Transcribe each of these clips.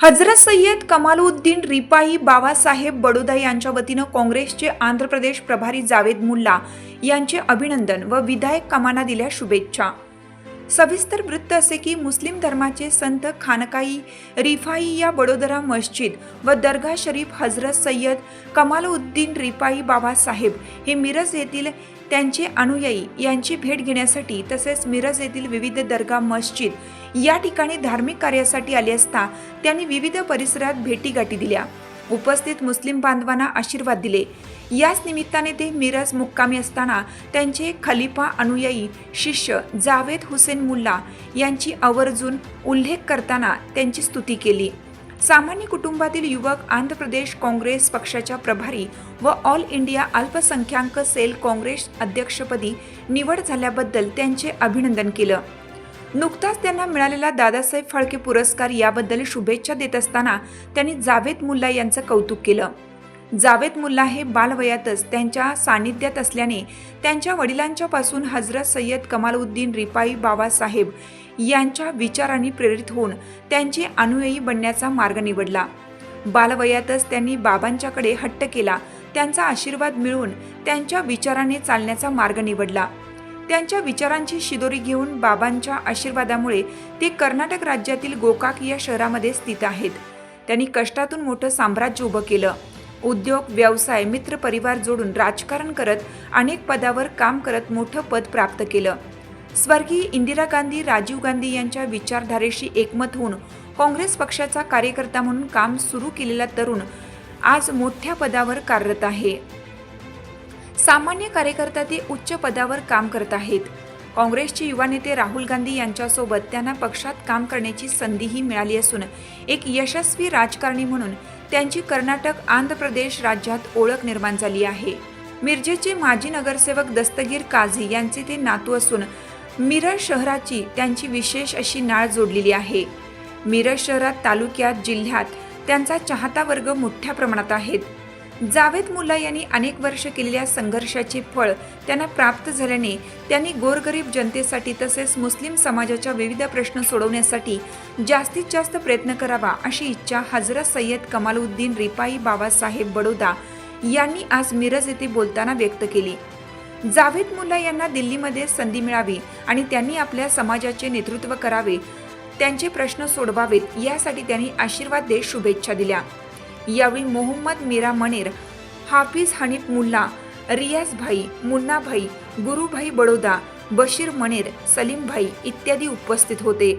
हजरत सय्यद कमालउद्दीन रिपाई बाबासाहेब बडोदा यांच्या वतीनं काँग्रेसचे आंध्र प्रदेश प्रभारी जावेद मुल्ला यांचे अभिनंदन व विधायक कमाना दिल्या शुभेच्छा. सविस्तर वृत्त असे की मुस्लिम धर्माचे संत खानकाई रिफाई या बडोदरा मस्जिद व दर्गा शरीफ हजरत सय्यद कमालउद्दीन रिपाई बाबासाहेब हे मिरज येथील त्यांचे अनुयायी यांची भेट घेण्यासाठी तसेच मिरज येथील विविध दर्गा मस्जिद या ठिकाणी धार्मिक कार्यासाठी आले असता त्यांनी विविध परिसरात भेटीगाठी दिल्या. उपस्थित मुस्लिम बांधवांना आशीर्वाद दिले. याच निमित्ताने ते मिरज मुक्कामी असताना त्यांचे खलिफा अनुयायी शिष्य जावेद हुसेन मुल्ला यांची आवर्जून उल्लेख करताना त्यांची स्तुती केली. सामान्य कुटुंबातील युवक आंध्र प्रदेश काँग्रेस पक्षाच्या प्रभारी व ऑल इंडिया अल्पसंख्याक सेल काँग्रेस अध्यक्षपदी निवड झाल्याबद्दल त्यांचे अभिनंदन केलं. नुकताच त्यांना मिळालेला दादासाहेब फाळके पुरस्कार याबद्दल शुभेच्छा देत असताना त्यांनी जावेद मुल्ला यांचं कौतुक केलं. जावेद मुल्ला हे बालवयातच त्यांच्या सानिध्यात असल्याने त्यांच्या वडिलांच्यापासून हजरत सय्यद कमालउद्दीन रिपाई बाबासाहेब यांच्या विचारांनी प्रेरित होऊन त्यांची अनुयायी बनण्याचा मार्ग निवडला. बालवयातच त्यांनी बाबांच्याकडे हट्ट केला. त्यांचा आशीर्वाद मिळवून त्यांच्या विचाराने चालण्याचा मार्ग निवडला. त्यांच्या विचारांची शिदोरी घेऊन बाबांच्या आशीर्वादामुळे ते कर्नाटक राज्यातील गोकाक या शहरामध्ये स्थित आहेत. त्यांनी कष्टातून मोठं साम्राज्य उभं केलं. उद्योग व्यवसाय मित्र परिवार जोडून राजकारण करत अनेक पदावर काम करत मोठं पद प्राप्त केलं. स्वर्गीय इंदिरा गांधी राजीव गांधी यांच्या विचारधारेशी एकमत होऊन काँग्रेस पक्षाचा कार्यकर्ता म्हणून काम सुरू केलेला तरुण आज मोठ्या पदावर कार्यरत आहे. सामान्य कार्यकर्ता ते उच्च पदावर काम करत आहेत. काँग्रेसचे युवा नेते राहुल गांधी यांच्यासोबत त्यांना पक्षात काम करण्याची संधीही मिळाली असून एक यशस्वी राजकारणी म्हणून त्यांची कर्नाटक आंध्र प्रदेश राज्यात ओळख निर्माण झाली आहे. मिरजेचे माजी नगरसेवक दस्तगीर काझी यांचे ते नातू असून मिरज शहराची त्यांची विशेष अशी नाळ जोडलेली आहे. मिरज शहरात तालुक्यात जिल्ह्यात त्यांचा चाहता वर्ग मोठ्या प्रमाणात आहेत. जावेद मुल्ला यांनी अनेक वर्ष केलेल्या संघर्षाचे फळ त्यांना प्राप्त झाल्याने त्यांनी गोरगरीब जनतेसाठी तसेच मुस्लिम समाजाच्या विविध प्रश्न सोडवण्यासाठी जास्तीत जास्त प्रयत्न करावा अशी इच्छा हजरत सय्यद कमालुद्दीन रिपाई बाबासाहेब बडोदा यांनी आज मिरज येथे बोलताना व्यक्त केली. जावेद मुल्ला यांना दिल्लीमध्ये संधी मिळावी आणि त्यांनी आपल्या समाजाचे नेतृत्व करावे त्यांचे प्रश्न सोडवावेत यासाठी त्यांनी आशीर्वाद देत शुभेच्छा दिल्या. यावेळी मोहम्मद मीरा मनेर हाफिज हनीफ मुल्ला रियाज भाई मुन्ना भाई गुरुभाई बडोदा बशीर मनेर सलीम भाई इत्यादी उपस्थित होते.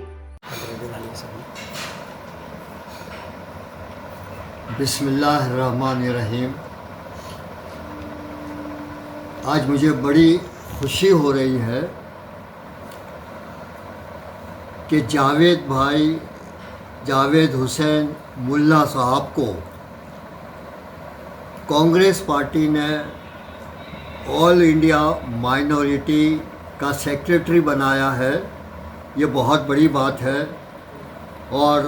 बिस्मिल्लाहिर्रहमानिर्रहीम. आज मुझे बड़ी खुशी हो रही है कि जावेद भाई जावेद हुसैन मुल्ला साहब को कांग्रेस पार्टी ने ऑल इंडिया माइनॉरिटी का सेक्रेटरी बनाया है। ये बहुत बड़ी बात है। और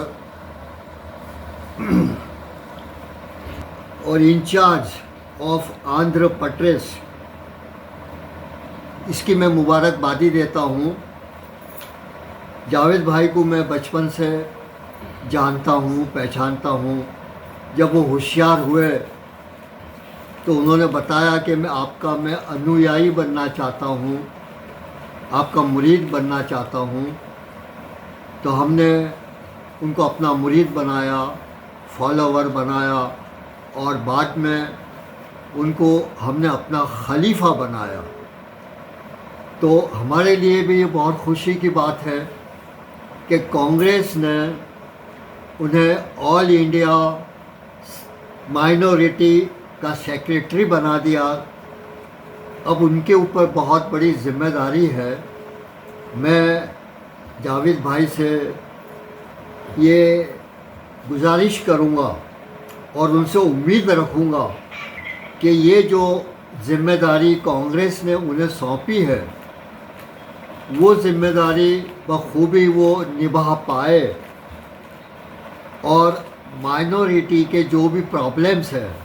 और इंचार्ज ऑफ़ आंध्र प्रदेश इसकी मैं मुबारकबादी देता हूँ। जावेद भाई को मैं बचपन से जानता हूँ, पहचानता हूँ। जब वो होशियार हुए तो उन्होंने बताया कि मैं आपका, मैं अनुयायी बनना चाहता हूँ, आपका मुरीद बनना चाहता हूँ। तो हमने उनको अपना मुरीद बनाया, फॉलोवर बनाया और बाद में उनको हमने अपना खलीफा बनाया। तो हमारे लिए भी ये बहुत खुशी की बात है कि कांग्रेस ने उन्हें ऑल इंडिया माइनॉरिटी का सेक्रेटरी बना दिया। अब उनके ऊपर बहुत बड़ी ज़िम्मेदारी है। मैं जावेद भाई से ये गुजारिश करूँगा और उनसे उम्मीद रखूँगा कि ये जो ज़िम्मेदारी कांग्रेस ने उन्हें सौंपी है, वो ज़िम्मेदारी बखूबी वो निभा पाए। और माइनॉरिटी के जो भी प्रॉब्लम्स हैं